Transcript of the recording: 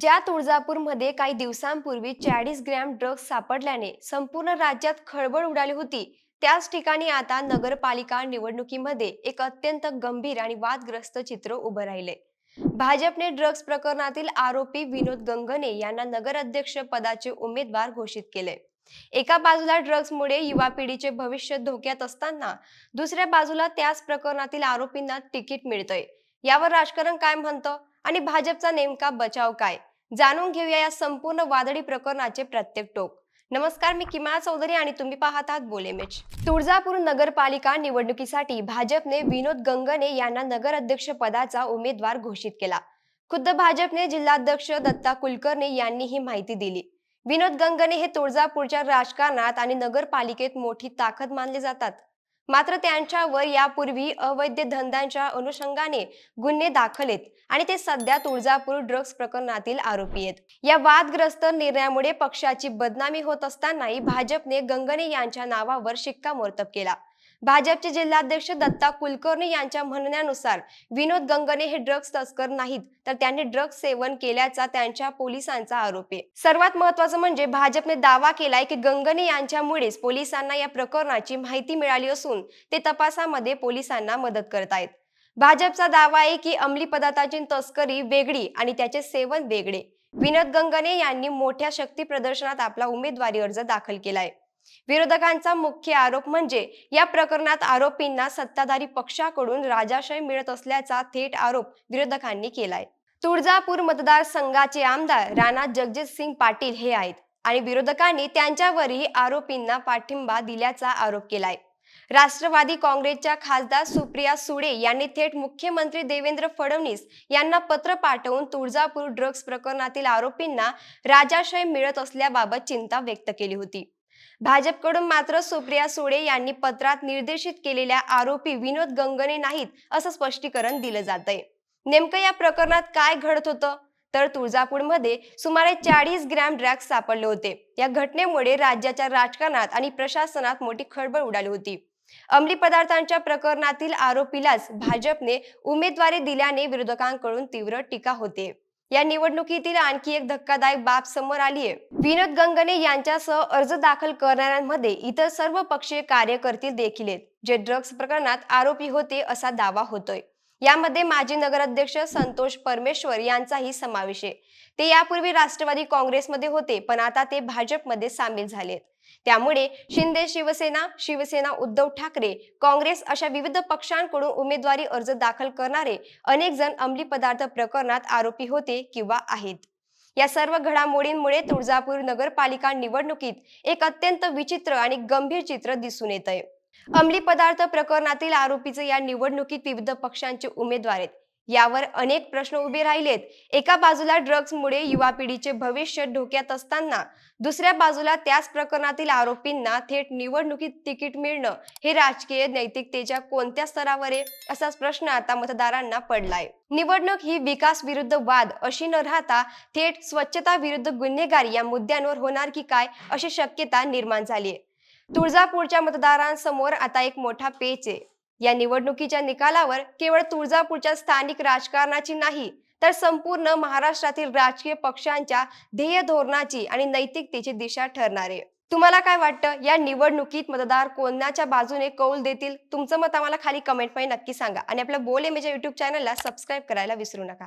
ज्या तुळजापूरमध्ये काही दिवसांपूर्वी चाळीस ग्रॅम ड्रग्ज सापडल्याने संपूर्ण राज्यात खळबळ उडाली होती त्याच ठिकाणी आता नगरपालिका निवडणुकीमध्ये एक अत्यंत गंभीर आणि वादग्रस्त चित्र उभं राहिले. भाजपने ड्रग्ज प्रकरणातील आरोपी विनोद गंगने यांना नगराध्यक्ष पदाचे उमेदवार घोषित केले. एका बाजूला ड्रग्जमुळे युवा पिढीचे भविष्य धोक्यात असताना दुसऱ्या बाजूला त्याच प्रकरणातील आरोपींना तिकीट मिळतंय. यावर राजकारण काय म्हणतं? आणि भाजपचा नेमका बचाव काय? जाणून घेऊया या संपूर्ण वादळी प्रकरणाचे प्रत्येक टोक. नमस्कार मी किमा चौधरी आणि तुम्ही पाहत आहात बोलेमेच तुळजापूर नगरपालिका निवडणुकीसाठी भाजपने विनोद गंगने यांना नगराध्यक्ष पदाचा उमेदवार घोषित केला. खुद्द भाजपने जिल्हाध्यक्ष दत्ता कुलकर्णी यांनी ही माहिती दिली. विनोद गंगने हे तुळजापूरच्या राजकारणात आणि नगरपालिकेत मोठी ताकद मानले जातात. मात्र त्यांच्यावर यापूर्वी अवैध धंद्यांच्या अनुषंगाने गुन्हे दाखल आहेत आणि ते सध्या तुळजापूर ड्रग्ज प्रकरणातील आरोपी आहेत. या वादग्रस्त निर्णयामुळे पक्षाची बदनामी होत असतानाही भाजपने गंगने यांच्या नावावर शिक्कामोर्तब केला. भाजपचे जिल्हाध्यक्ष दत्ता कुलकर्णी यांच्या म्हणण्यानुसार विनोद गंगने हे ड्रग्ज तस्कर नाहीत तर त्यांनी ड्रग्ज सेवन केल्याचा त्यांच्या पोलिसांचा आरोप आहे. सर्वात महत्वाचं म्हणजे भाजपने दावा केलाय की गंगने यांच्यामुळेच पोलिसांना या प्रकरणाची माहिती मिळाली असून ते तपासामध्ये पोलिसांना मदत करतायत भाजपचा दावा आहे की अंमली पदार्थांची तस्करी वेगळी आणि त्याचे सेवन वेगळे. विनोद गंगने यांनी मोठ्या शक्ती प्रदर्शनात आपला उमेदवारी अर्ज दाखल केलाय. विरोधकांचा मुख्य आरोप म्हणजे या प्रकरणात आरोपींना सत्ताधारी पक्षाकडून राजाशय मिळत असल्याचा थेट आरोप विरोधकांनी केलाय. तुळजापूर मतदारसंघाचे आमदार राणा जगजित सिंग पाटील हे आहेत आणि विरोधकांनी त्यांच्यावरही आरोपींना पाठिंबा दिल्याचा आरोप केलाय. राष्ट्रवादी काँग्रेसच्या खासदार सुप्रिया सुळे यांनी थेट मुख्यमंत्री देवेंद्र फडणवीस यांना पत्र पाठवून तुळजापूर ड्रग्ज प्रकरणातील आरोपींना राजाशय मिळत असल्याबाबत चिंता व्यक्त केली होती. भाजपकडून मात्र सुप्रिया सुळे यांनी पत्रात निर्देशित केलेल्या आरोपी विनोद गंगने नाहीत असं स्पष्टीकरण दिलं जात आहे नेमकं या प्रकरणात काय घडत होतं? तर तुळजापूरमध्ये सुमारे चाळीस ग्रॅम ड्रॅग्स सापडले होते. या घटनेमुळे राज्याच्या राजकारणात आणि प्रशासनात मोठी खळबळ उडाली होती. अंमली पदार्थांच्या प्रकरणातील आरोपीलाच भाजपने उमेदवारी दिल्याने विरोधकांकडून तीव्र टीका होते. या निवडणुकीतील आणखी एक धक्कादायक बाब समोर आली आहे. विनोद गंगने यांच्यासह अर्ज दाखल करणाऱ्यांमध्ये इतर सर्व पक्षीय कार्यकर्ते देखील आहेत जे ड्रग्ज प्रकरणात आरोपी होते असा दावा होतोय. यामध्ये माजी नगराध्यक्ष संतोष परमेश्वर यांचाही समावेश आहे. ते यापूर्वी राष्ट्रवादी काँग्रेसमध्ये होते पण आता ते भाजपमध्ये सामील झालेत. त्यामुळे शिंदे शिवसेना शिवसेना उद्धव ठाकरे काँग्रेस अशा विविध पक्षांकडून उमेदवारी अर्ज दाखल करणारे अनेक जण अंमली पदार्थ प्रकरणात आरोपी होते किंवा आहेत. या सर्व घडामोडींमुळे तुळजापूर नगरपालिका निवडणुकीत एक अत्यंत विचित्र आणि गंभीर चित्र दिसून येत आहे अंमली पदार्थ प्रकरणातील आरोपीचे या निवडणुकीत विविध पक्षांचे उमेदवार आहेत. यावर अनेक प्रश्न उभे राहिलेत. एका बाजूला ड्रग्जमुळे युवा पिढीचे भविष्य धोक्यात असताना दुसऱ्या बाजूला त्याच प्रकरणातील आरोपींना थेट निवडणुकीत तिकीट मिळणं हे राजकीय नैतिकतेच्या कोणत्या स्तरावर आहे असाच प्रश्न आता मतदारांना पडलाय. निवडणूक ही विकास विरुद्ध वाद अशी न राहता थेट स्वच्छता विरुद्ध गुन्हेगार या मुद्द्यांवर होणार की काय अशी शक्यता निर्माण झाली आहे तुळजापूरच्या मतदारांसमोर आता एक मोठा पेच आहे. या निवडणुकीच्या निकालावर केवळ तुळजापूरच्या स्थानिक राजकारणाची नाही तर संपूर्ण महाराष्ट्रातील राजकीय पक्षांच्या ध्येय धोरणाची आणि नैतिकतेची दिशा ठरणार. आहे तुम्हाला काय वाटतं? या निवडणुकीत मतदार कोणाच्या बाजूने कौल देतील? तुमचं मत आम्हाला खाली कमेंटमध्ये नक्की सांगा. आणि आपल्या बोल एमेच्या युट्यूब चॅनलला सबस्क्राईब करायला विसरू नका.